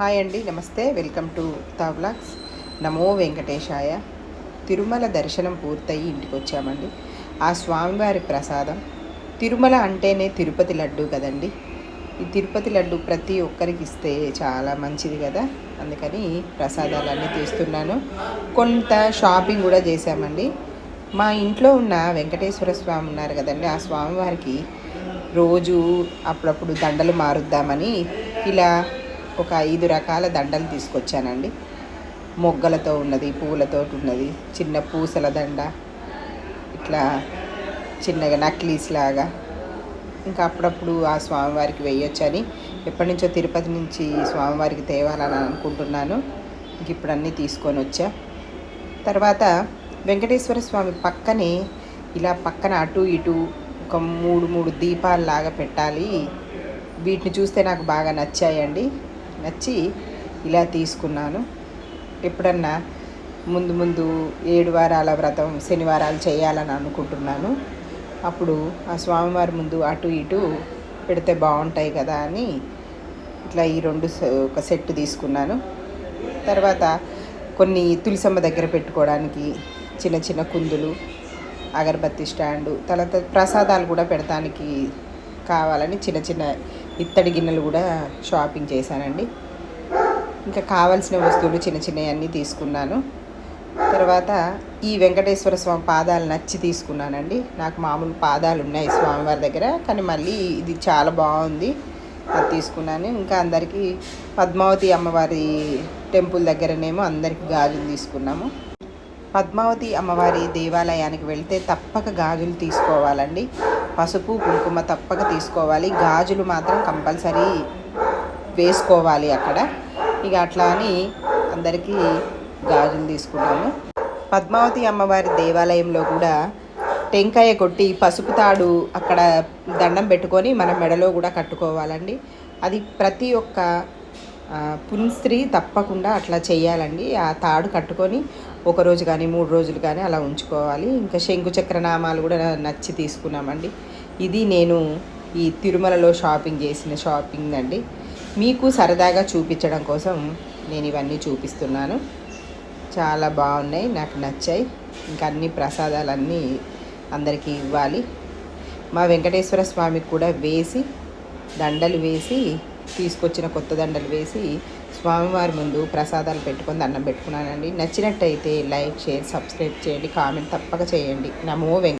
Hi అండి నమస్తే. Welcome to తావ్లాగ్స్ నమో వెంకటేశాయ. తిరుమల దర్శనం పూర్తయి ఇంటికి వచ్చామండి ఆ స్వామివారి ప్రసాదం. తిరుమల అంటేనే తిరుపతి లడ్డు కదండి. ఈ తిరుపతి లడ్డు ప్రతి ఒక్కరికి ఇస్తే చాలా మంచిది కదా. అందుకని ప్రసాదాలన్నీ తీస్తున్నాను. కొంత షాపింగ్ కూడా చేశామండి. మా ఇంట్లో ఉన్న వెంకటేశ్వర స్వామి ఉన్నారు కదండి. ఆ స్వామివారికి రోజు అప్పుడప్పుడు దండలు మారుద్దామని ఇలా ఒక ఐదు రకాల దండలు తీసుకొచ్చానండి. మొగ్గలతో ఉన్నది పూలతో ఉన్నది చిన్న పూసల దండ ఇట్లా చిన్నగా నక్లీస్ లాగా. ఇంకా అప్పుడప్పుడు ఆ స్వామివారికి వేయొచ్చని ఎప్పటి నుంచో తిరుపతి నుంచి స్వామివారికి తేవాలని అనుకుంటున్నాను. ఇంక ఇప్పుడు అన్నీ తీసుకొని వచ్చా. తర్వాత వెంకటేశ్వర స్వామి పక్కనే ఇలా పక్కన అటు ఇటు ఒక మూడు మూడు దీపాలలాగా పెట్టాలి. వీటిని చూస్తే నాకు బాగా నచ్చాయండి. నచ్చి ఇలా తీసుకున్నాను. ఎప్పుడన్నా ముందు ముందు ఏడు వారాల వ్రతం శనివారాలు చేయాలని అనుకుంటున్నాను. అప్పుడు ఆ స్వామివారి ముందు అటు ఇటు పెడితే బాగుంటాయి కదా అని ఇట్లా ఈ రెండు ఒక సెట్ తీసుకున్నాను. తర్వాత కొన్ని తులసమ్మ దగ్గర పెట్టుకోవడానికి చిన్న చిన్న కుందులు అగరబత్తి స్టాండు తర్వాత ప్రసాదాలు కూడా పెడతానికి కావాలని చిన్న చిన్న ఇత్తడి గిన్నెలు కూడా షాపింగ్ చేశానండి. ఇంకా కావాల్సిన వస్తువులు చిన్న చిన్నవి అన్నీ తీసుకున్నాను. తర్వాత ఈ వెంకటేశ్వర స్వామి పాదాలు నచ్చి తీసుకున్నానండి. నాకు మామూలు పాదాలు ఉన్నాయి స్వామివారి దగ్గర కానీ మళ్ళీ ఇది చాలా బాగుంది. అది తీసుకున్నాను. ఇంకా అందరికీ పద్మావతి అమ్మవారి టెంపుల్ దగ్గరనేమో అందరికీ గాజులు తీసుకున్నాము. పద్మావతి అమ్మవారి దేవాలయానికి వెళ్తే తప్పక గాజులు తీసుకోవాలండి. పసుపు కుంకుమ తప్పక తీసుకోవాలి. గాజులు మాత్రం కంపల్సరీ వేసుకోవాలి అక్కడ. ఇక అట్లా అని అందరికీ గాజులు తీసుకున్నాము పద్మావతి అమ్మవారి దేవాలయంలో కూడా టెంకాయ కొట్టి పసుపు తాడు అక్కడ దండం పెట్టుకొని మన మెడలో కూడా కట్టుకోవాలండి. అది ప్రతి ఒక్క ఆ, తప్పకుండా అట్లా చేయాలండి. ఆ తాడు కట్టుకొని ఒక రోజు కానీ మూడు రోజులు కానీ అలా ఉంచుకోవాలి. ఇంకా శంకు చక్రనామాలు కూడా నచ్చి తీసుకున్నామండి. ఇది నేను ఈ తిరుమలలో షాపింగ్ చేసిన షాపింగ్ అండి. మీకు సరదాగా చూపించడం కోసం నేను ఇవన్నీ చూపిస్తున్నాను. చాలా బాగున్నాయి నాకు నచ్చాయి. ఇంకా అన్ని ప్రసాదాలన్నీ అందరికీ ఇవ్వాలి. మా వెంకటేశ్వర స్వామికి కూడా వేసి దండలు వేసి తీసుకొచ్చిన కొత్త దండలు వేసి స్వామివారి ముందు ప్రసాదాలు పెట్టుకొని దండం పెట్టుకున్నానండి. నచ్చినట్టయితే లైక్ షేర్ సబ్స్క్రైబ్ చేయండి. కామెంట్ తప్పక చేయండి. నమో వెంక